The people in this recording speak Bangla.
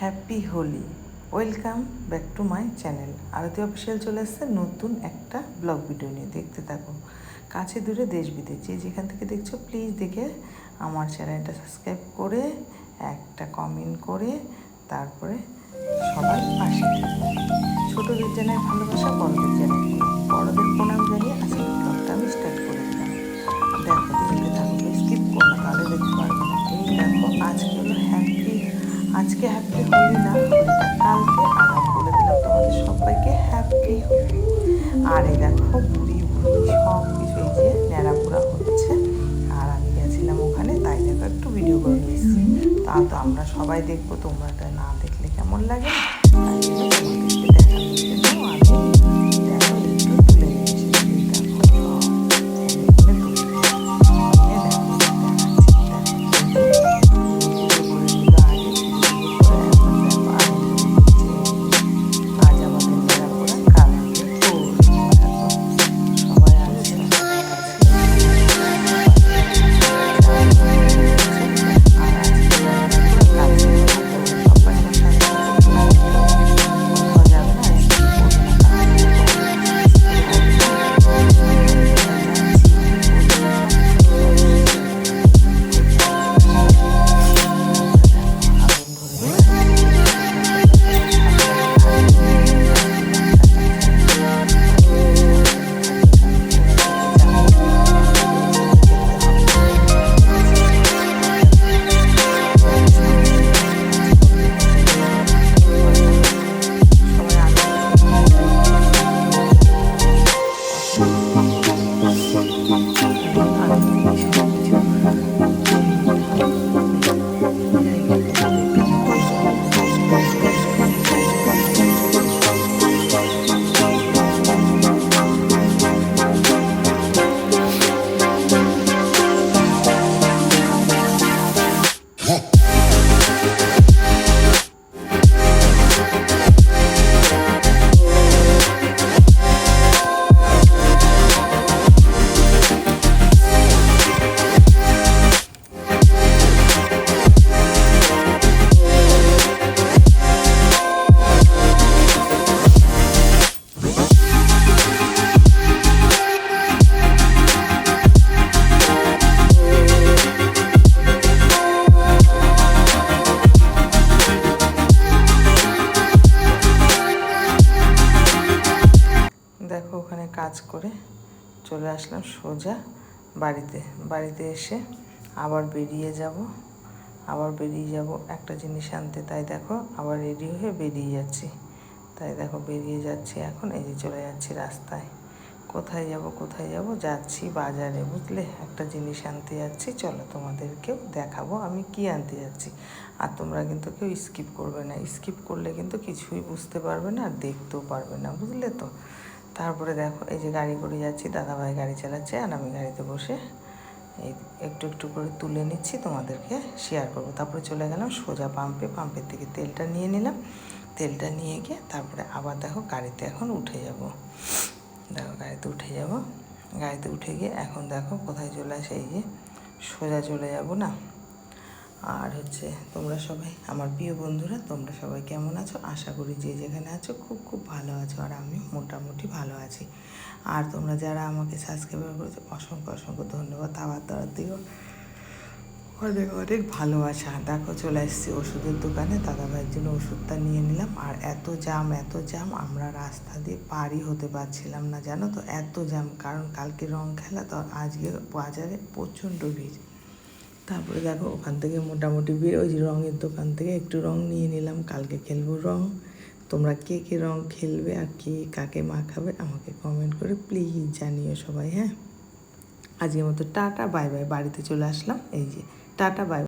Happy Holi. Welcome back to my channel. Arati official চলে এসছে নতুন একটা ব্লগ ভিডিও নিয়ে। দেখতে থাকো। কাছে দূরে দেশ বিদেশ। যে যেখান থেকে দেখছ প্লিজ দেখে আমার চ্যানেলটা সাবস্ক্রাইব করে, একটা কমেন্ট করে, তারপরে সবার পাশে ছোটোদের জানাই ভালোবাসা, বড়দের জানাই বড়দের প্রণাম জানিয়ে আর এই দেখো বুড়ি বুড়ি সব কিছু এই যে ন্যাড়াপুরা হচ্ছে। আর আমি গেছিলাম ওখানে, তাই দেখো একটু ভিডিও করে নিয়েছি। তা তো আমরা সবাই দেখব তোমরা না দেখলে কেমন লাগে। কাজ করে চলে আসলাম সোজা বাড়িতে। বাড়িতে এসে আবার বেরিয়ে যাব। আবার বেরিয়ে যাব, একটা জিনিস আনতে। তাই দেখো, আবার রেডি হয়ে বেরিয়ে যাচ্ছি। তাই দেখো, বেরিয়ে যাচ্ছি এখন, এই যে চলে যাচ্ছি রাস্তায়। কোথায় যাব কোথায় যাব? যাচ্ছি বাজারে, বুঝলে? একটা জিনিস আনতে যাচ্ছি। চলো তোমাদেরকেও দেখাবো আমি কি আনতে যাচ্ছি। আর তোমরা কিন্তু কেউ স্কিপ করবে না। স্কিপ করলে কিন্তু কিছুই বুঝতে পারবে না, আর দেখতেও পারবে না, বুঝলে তো? তারপরে দেখো, এই যে গাড়ি করে যাচ্ছি, দাদাভাই গাড়ি চালাচ্ছে আর আমি গাড়িতে বসে এই একটু একটু করে তুলে নিচ্ছি, তোমাদেরকে শেয়ার করব। তারপরে চলে গেলাম, সোজা পাম্পে পাম্পের থেকে তেলটা নিয়ে নিলাম। তেলটা নিয়ে গিয়ে তারপরে আবার দেখো গাড়িতে এখন উঠে যাব। দেখো গাড়িতে উঠে যাব। গাড়িতে উঠে গিয়ে এখন দেখো কোথায় চলে আসে, এই যে সোজা চলে যাব না? আর হচ্ছে তোমরা সবাই, আমার প্রিয় বন্ধুরা, তোমরা সবাই কেমন আছো? আশা করি যে যেখানে আছো খুব খুব ভালো আছো আর আমি মোটামুটি ভালো আছি। আর তোমরা যারা আমাকে সাবস্ক্রাইব করেছ, অসংখ্য অসংখ্য ধন্যবাদ। আবার তার দিকেও অনেক অনেক ভালোবাসা। দেখো, চলে এসেছি ওষুধের দোকানে। দাদাভাইয়ের জন্য ওষুধটা নিয়ে নিলাম। আর এত জাম এত জাম আমরা রাস্তা দিয়ে পারি হতে পারছিলাম না, জানো তো? এত জাম কারণ কালকে রং খেলা, তো আজকে বাজারে প্রচণ্ড ভিড়। তারপরে দেখো ওখান থেকে মোটামুটি বের ওই যে রঙের দোকান থেকে একটু রং নিয়ে নিলাম, কালকে খেলব রং। তোমরা কে কে রং খেলবে আর কে কাকে মাখাবে আমাকে কমেন্ট করে প্লিজ জানিও সবাই হ্যাঁ? আজকের মতো টাটা বাই বাই বাড়িতে চলে আসলাম। এই যে, টাটা বাই